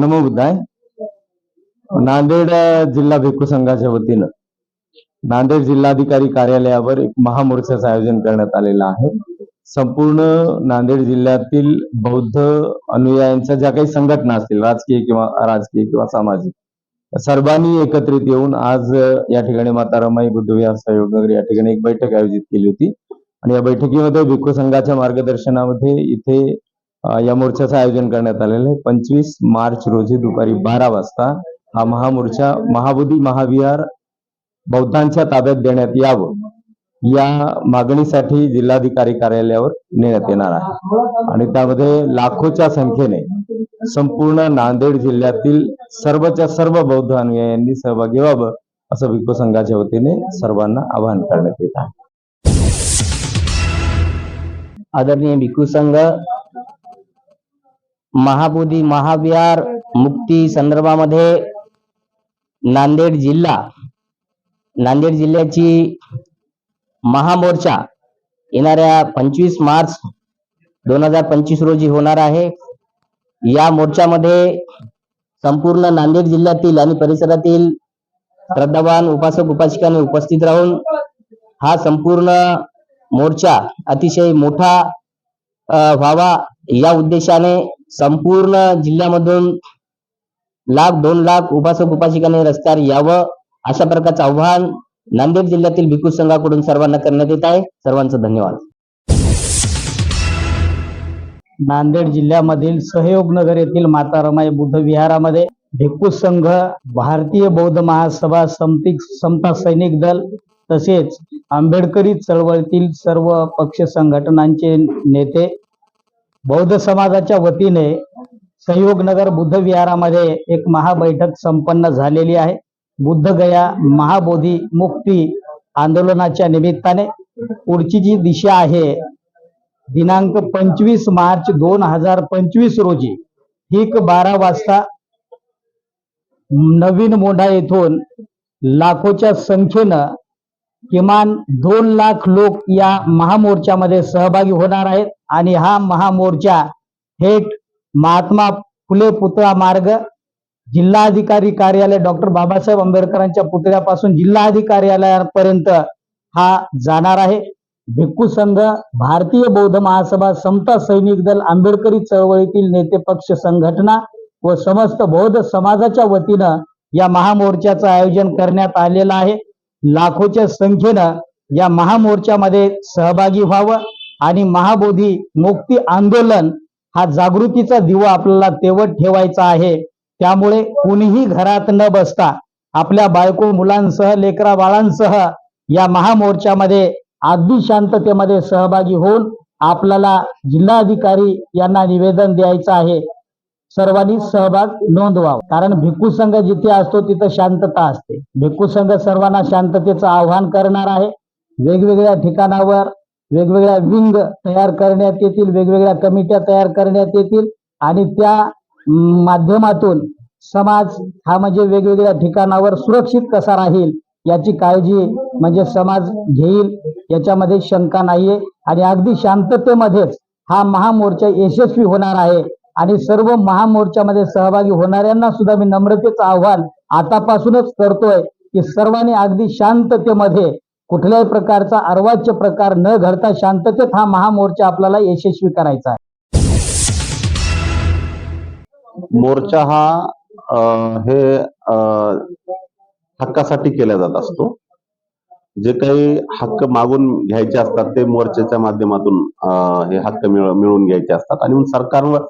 नमो बुद्धाय. नांदेड जिल्हा भिक्खू संघाच्या वतीनं नांदेड जिल्हाधिकारी कार्यालयावर एक महामोर्चाचं आयोजन करण्यात आलेलं आहे. संपूर्ण नांदेड जिल्ह्यातील बौद्ध अनुयायांच्या ज्या काही संघटना असतील राजकीय किंवा राजकीय किंवा सामाजिक सर्वांनी एकत्रित येऊन आज या ठिकाणी माता रमाई बुद्धविहार सहयोग नगर या ठिकाणी एक बैठक आयोजित केली होती. आणि या बैठकीमध्ये भिक्खू संघाच्या मार्गदर्शनामध्ये इथे या मोर्चाचं आयोजन करण्यात आलेलं आहे. पंचवीस मार्च रोजी दुपारी बारा वाजता हा महामोर्चा महाबोधी महाविहार बौद्धांच्या ताब्यात देण्यात यावं या मागणीसाठी जिल्हाधिकारी कार्यालयावर नेण्यात येणार आहे. आणि त्यामध्ये लाखोच्या संख्येने संपूर्ण नांदेड जिल्ह्यातील सर्वच्या सर्व बौद्ध अनुयायांनी सहभागी व्हावं असं भिक्खू संघाच्या वतीने सर्वांना आवाहन करण्यात येत आहे. आदरणीय भिक्खू संघ महाबोधी महाविहार मुक्ती संदर्भामध्ये नांदेड जिल्हा नांदेड जिल्ह्याची महामोर्चा येणाऱ्या पंचवीस मार्च दोन हजार पंचवीस रोजी होणार आहे. या मोर्चामध्ये संपूर्ण नांदेड जिल्ह्यातील आणि परिसरातील श्रद्धावान उपासक उपासिकांनी उपस्थित राहून हा संपूर्ण मोर्चा अतिशय मोठा व्हावा या उद्देशाने संपूर्ण जिल्ह्यामधून लाख दोन लाख उपासक उपासिकांनी रस्त्यावर यावं अशा प्रकारचं आव्हान नांदेड जिल्ह्यातील भिकू संघाकडून सर्वांना करण्यात येत आहे. सर्वांचं धन्यवाद. नांदेड जिल्ह्यामधील सहयोग नगर येथील माता रमाई बुद्ध विहारामध्ये भिक्खू संघ भारतीय बौद्ध महासभा समती समता सैनिक दल तसेच आंबेडकरी चळवळीतील सर्व पक्ष संघटनांचे नेते बौद्ध समाजाच्या वतीने संयोग नगर बुद्ध विहारामध्ये एक महाबैठक संपन्न झालेली आहे. बुद्ध गया महाबोधी मुक्ती आंदोलनाच्या निमित्ताने पुढची जी दिशा आहे दिनांक पंचवीस मार्च दोन हजार पंचवीस रोजी ठीक बारा वाजता नवीन मोंढा येथून लाखोच्या संख्येनं किमान दोन लाख लोक या महामोर्चामध्ये सहभागी होणार आहेत. आणि हा महामोर्चा थेट महात्मा फुले पुतळा मार्ग जिल्हाधिकारी कार्यालय डॉक्टर बाबासाहेब आंबेडकरांच्या पुतळ्यापासून जिल्हाधिकारी कार्यालयापर्यंत हा जाणार आहे. भिक्खू संघ भारतीय बौद्ध महासभा समता सैनिक दल आंबेडकरी चळवळीतील नेते पक्ष संघटना व समस्त बौद्ध समाजाच्या वतीनं या महामोर्चाचं आयोजन करण्यात आलेलं आहे. लाखोच्या संख्येनं या महामोर्चामध्ये सहभागी व्हावं आणि महाबोधी मुक्ती आंदोलन हा जागृतीचा दिवा आपल्याला तेवत ठेवायचा आहे. त्यामुळे कुणीही घरात न बसता आपल्या बायको मुलांसह लेकरा बाळांसह या महामोर्चामध्ये अगदी शांततेमध्ये सहभागी होऊन आपल्याला जिल्हाधिकारी यांना निवेदन द्यायचं आहे. सर्वांनी सहभाग नोंदवावा. कारण भिक्खू संघ जिथे असतो तिथं शांतता असते. भिक्खू संघ सर्वांना शांततेचं आव्हान करणार आहे. वेगवेगळ्या ठिकाणावर वेगवेगळ्या विंग तयार करण्यात येतील वेगवेगळ्या कमिट्या तयार करण्यात येतील आणि त्या माध्यमातून समाज हा म्हणजे वेगवेगळ्या ठिकाणावर सुरक्षित कसा राहील याची काळजी म्हणजे समाज घेईल याच्यामध्ये शंका नाहीये. आणि अगदी शांततेमध्येच हा महामोर्चा यशस्वी होणार आहे. आणि सर्व महामोर्चामध्ये सहभागी होणाऱ्यांना सुद्धा मी नम्रतेचं आव्हान आतापासूनच करतोय की सर्वांनी अगदी शांततेमध्ये कुठल्याही प्रकारचा अर्वाच्य प्रकार न घडता शांततेत हा महामोर्चा आपल्याला यशस्वी करायचा आहे. मोर्चा हा अं, हे अं, हक्कासाठी केला जात असतो. जे काही हक्क मागून घ्यायचे असतात ते मोर्चाच्या माध्यमातून हे हक्क मिळ- मिळवून घ्यायचे असतात. आणि सरकारवर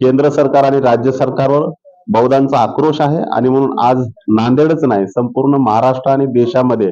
केंद्र सरकार आणि राज्य सरकारवर बौद्धांचा आक्रोश आहे. आणि म्हणून आज नांदेडच नाही संपूर्ण महाराष्ट्र आणि देशामध्ये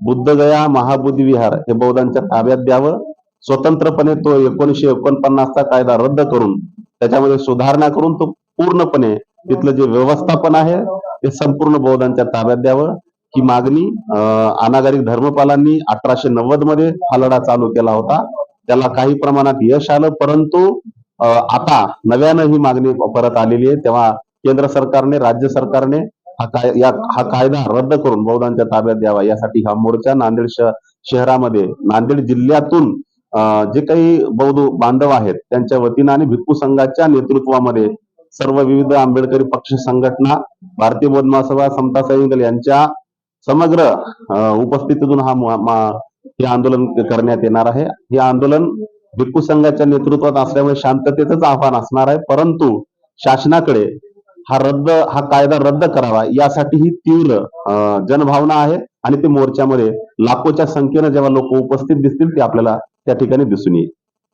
बुद्धगया महाबुद्ध विहार हे बौद्धांच्या ताब्यात द्यावं. स्वतंत्रपणे तो एकोणीशे एकोणपन्नासचा कायदा रद्द करून त्याच्यामध्ये सुधारणा करून तो पूर्णपणे तिथलं जे व्यवस्थापन आहे ते संपूर्ण बौद्धांच्या ताब्यात द्यावं. ही मागणी अं, अनागरिक धर्मपालांनी अठराशे नव्वदमध्ये हा लढा चालू केला होता. त्याला काही प्रमाणात यश आलं परंतु आता नव्यानं ही मागणी परत आलेली आहे. तेव्हा केंद्र सरकारने राज्य सरकारने हा काय या हा कायदा रद्द करून बौद्धांच्या ताब्यात द्यावा. यासाठी हा मोर्चा नांदेड शहरामध्ये नांदेड जिल्ह्यातून अं, जे काही बौद्ध बांधव आहेत त्यांच्या वतीनं आणि भिक्खू संघाच्या नेतृत्वामध्ये सर्व विविध आंबेडकरी पक्ष संघटना भारतीय बौद्ध महासभा समता सैनिकल यांच्या समग्र उपस्थितीतून हा हे आंदोलन करण्यात येणार आहे. हे आंदोलन भिक्खू संघाच्या नेतृत्वात असल्यामुळे शांततेचंच आव्हान असणार आहे. परंतु शासनाकडे हा रद्द हा कायदा रद्द करावा यासाठी ही तीव्र जनभावना आहे आणि ते मोर्चामध्ये लाखोच्या संख्येनं जेव्हा लोक उपस्थित दिसतील ते आपल्याला त्या ठिकाणी दिसून येईल.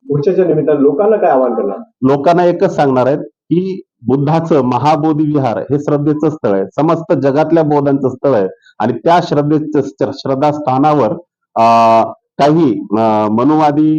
मोर्चाच्या निमित्तानं लोकांना काय आवाहन करणार? लोकांना एकच सांगणार आहेत की बुद्धाचं महाबोधी विहार हे श्रद्धेचं स्थळ आहे. समस्त जगातल्या बौद्धांचं स्थळ आहे. आणि त्या श्रद्धेचं श्रद्धास्थानावर अं, काही मनुवादी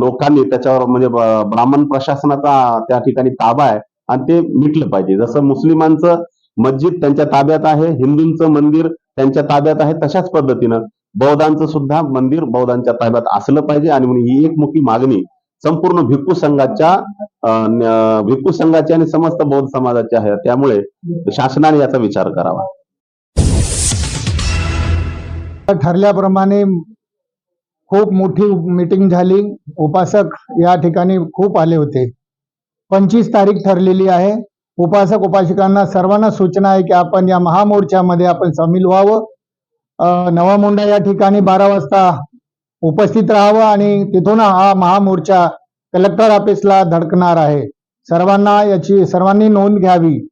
लोकांनी त्याच्यावर म्हणजे ब्राह्मण प्रशासनाचा त्या ठिकाणी ताबा आहे आणि ते मिटलं पाहिजे. जसं मुस्लिमांचं मस्जिद त्यांच्या ताब्यात आहे हिंदूंचं मंदिर त्यांच्या ताब्यात आहे तशाच पद्धतीनं बौद्धांचं सुद्धा मंदिर बौद्धांच्या ताब्यात असलं पाहिजे आणि म्हणून ही एकमुखी मागणी संपूर्ण भिक्खू संघाच्या भिक्खू संघाची आणि समस्त बौद्ध समाजाची आहे. त्यामुळे शासनाने याचा विचार करावा. ठरल्याप्रमाणे खूप मोठी मीटिंग झाली. उपासक या ठिकाणी खूप आले होते. पंचवीस तारीख ठरलेली आहे. उपासक उपासिकांना सर्वांना सूचना आहे की आपण या महामोर्चामध्ये आपण सामील व्हावं. अं, नवा मुंडा या ठिकाणी बारा वाजता उपस्थित राहावं आणि तिथून हा महामोर्चा कलेक्टर ऑफिसला धडकणार आहे. सर्वांना याची सर्वांनी नोंद घ्यावी.